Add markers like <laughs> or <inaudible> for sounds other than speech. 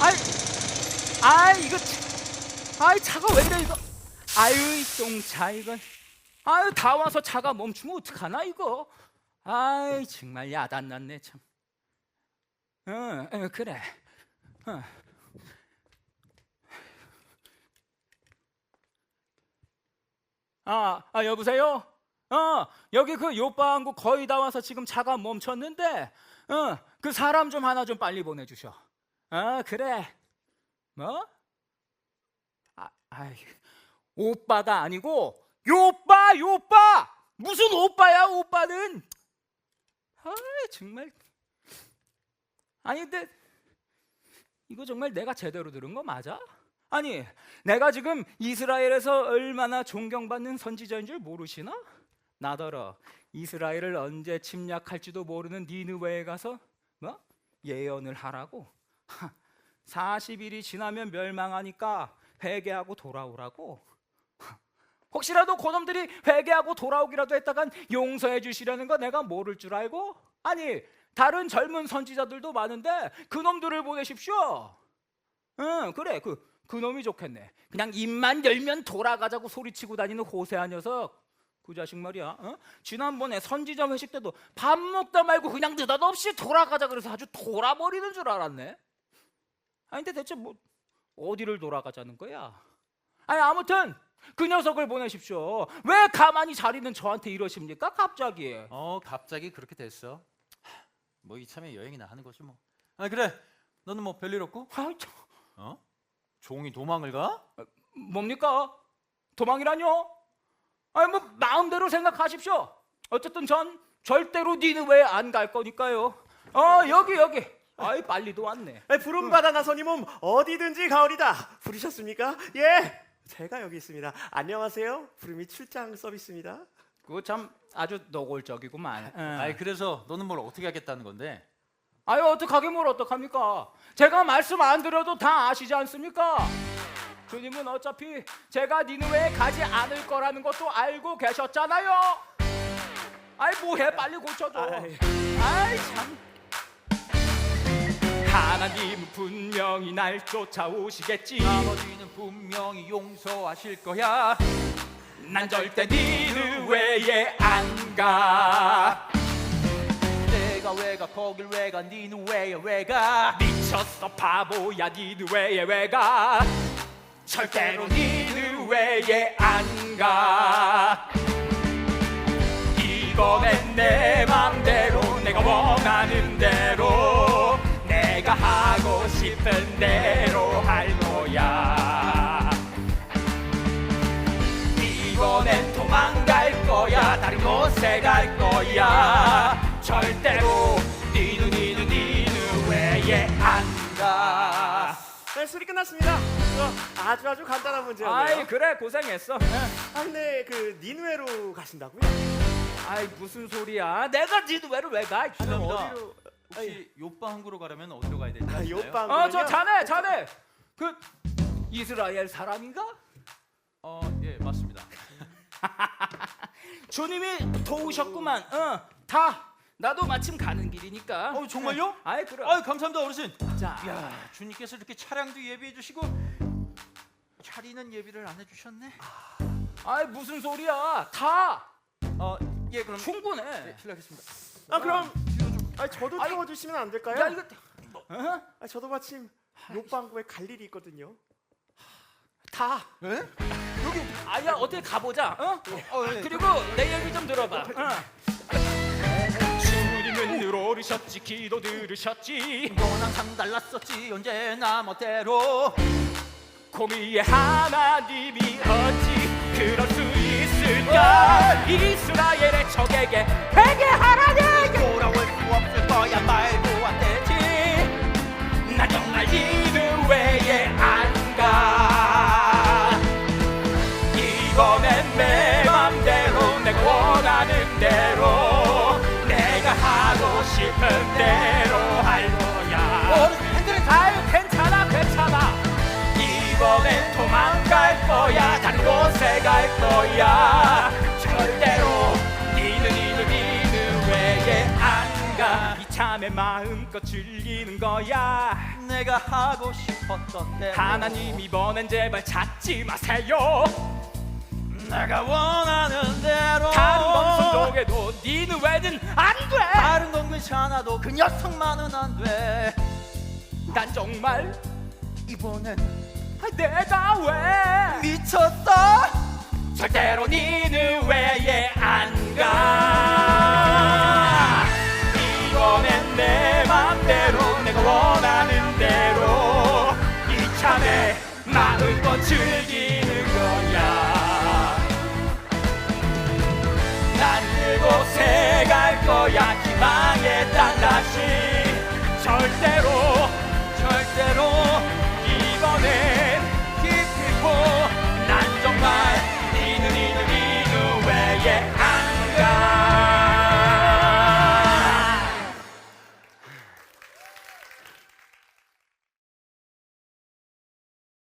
아이, 아이 이거, 차- 아이 차가 왜 이래 이거? 아유 이 똥차 이건. 아유 다 와서 차가 멈추면 어떡하나 이거? 아이 정말 야단났네 참. 응, 응 그래. 어. 아, 아 여보세요? 어, 여기 그 요빠한국 거의 다 와서 지금 차가 멈췄는데, 어, 그 사람 좀 하나 좀 빨리 보내주셔. 아, 그래. 뭐? 아, 아이, 오빠가 아니고 요빠, 요빠. 무슨 오빠야, 오빠는? 아, 정말. 아니, 근데 이거 정말 내가 제대로 들은 거 맞아? 아니, 내가 지금 이스라엘에서 얼마나 존경받는 선지자인 줄 모르시나? 나더러 이스라엘을 언제 침략할지도 모르는 니느웨에 가서 뭐 예언을 하라고. 하, 40일이 지나면 멸망하니까 회개하고 돌아오라고. 하, 혹시라도 그놈들이 회개하고 돌아오기라도 했다간 용서해 주시려는 거 내가 모를 줄 알고? 아니, 다른 젊은 선지자들도 많은데 그놈들을 보내십시오. 응, 그래. 그 그놈이 좋겠네. 그냥 입만 열면 돌아가자고 소리치고 다니는 호세아 녀석. 그 자식 말이야. 어? 지난번에 선지자 회식 때도 밥 먹다 말고 그냥 느닷없이 돌아가자 그래서 아주 돌아버리는 줄 알았네. 아니 근데 대체 뭐 어디를 돌아가자는 거야? 아니 아무튼 그 녀석을 보내십시오. 왜 가만히 잘 있는 저한테 이러십니까? 갑자기. 어 갑자기 그렇게 됐어. 뭐 이참에 여행이나 하는 거지 뭐. 아 그래. 너는 뭐 별일 없고? 아이, 참, 어? 종이 도망을 가? 뭡니까? 도망이라뇨? 아니 뭐 마음대로 생각하십시오. 어쨌든 전 절대로 니느웨에 안갈 거니까요. 어 여기 여기. 아이 빨리도 왔네. 아이, 부름 받아 나서니 몸 어디든지 가오리다. 부르셨습니까? 예. 제가 여기 있습니다. 안녕하세요. 부름이 출장 서비스입니다. 그거 참 아주 노골적이구만. 응. 아이 그래서 너는 뭘 어떻게 하겠다는 건데? 아유 어떡하게 뭘 어떡합니까? 제가 말씀 안 드려도 다 아시지 않습니까? 주님은 어차피 제가 니느웨에 가지 않을 거라는 것도 알고 계셨잖아요. 아이 뭐해 빨리 고쳐줘. 아이. 아이 참. 하나님은 분명히 날 쫓아오시겠지. 아버지는 분명히 용서하실 거야. 난 절대 니느웨에 안 가. 내가 왜가 거길 왜가 니는 왜야 왜가? 미쳤어 바보야 니느웨에 왜 가? 절대로 니느웨에 안 가. 이번엔 내맘 싶은 대로 할 거야. 이번엔 도망갈 거야 다른 곳에 갈 거야 절대로 니누 니누 니누 왜에 안가 네, 수리 끝났습니다. 이거 아주 아주 간단한 문제였네요. 아이 그래 고생했어 아, 근데 그 니누에로 가신다고요? 아이 무슨 소리야 내가 니누웨를 왜가 아니, 그럼 어디로? 어디로? 혹시 항구로 가려면 어디로 가야 되지? 아? 요빵. 어 저 자네 자네 그 이스라엘 사람인가? 어, 예, 맞습니다. <laughs> 주님이 도우셨구만 어 다 나도 마침 가는 길이니까 어, 정말요? 아이 그럼 아유, 감사합니다, 어르신. 자 야, 주님께서 이렇게 차량도 예비해 주시고 차리는 예비를 안 해 주셨네. 아이 무슨 소리야 다 어, 예, 그럼 충분해 네, 실례하겠습니다. 아, 그럼 아, 저도 아이, 태워주시면 안 될까요? 야 이거 어? 아, 저도 마침 요빵구에 갈 일이 있거든요. 다 예? 여기 아야 어떻게 가보자 어? 어, 예. 그리고 내 얘기 좀 들어봐 어. 주님은 늘 오르셨지 기도 들으셨지 넌 항상 달랐었지 언제나 멋대로 공의의 하나님이 어찌 그럴 수 있을까 이스라엘의 적에게 없을 거 참에 마음껏 즐기는 거야. 내가 하고 싶었던 대로. 하나님 이번엔 제발 찾지 마세요. 내가 원하는 대로. 다른 방송국에도 니는 왜는 안돼. 다른 건 괜찮아도 그 녀석만은 안돼. 난 정말 이번엔 내가 왜? 미쳤어? 절대로 니는 왜에 안가 즐기는 거야. 난 그곳에 갈 거야. 희망했다 다시 절대로 절대로 이번엔 기필코 난 정말 이누 이누 이누 외에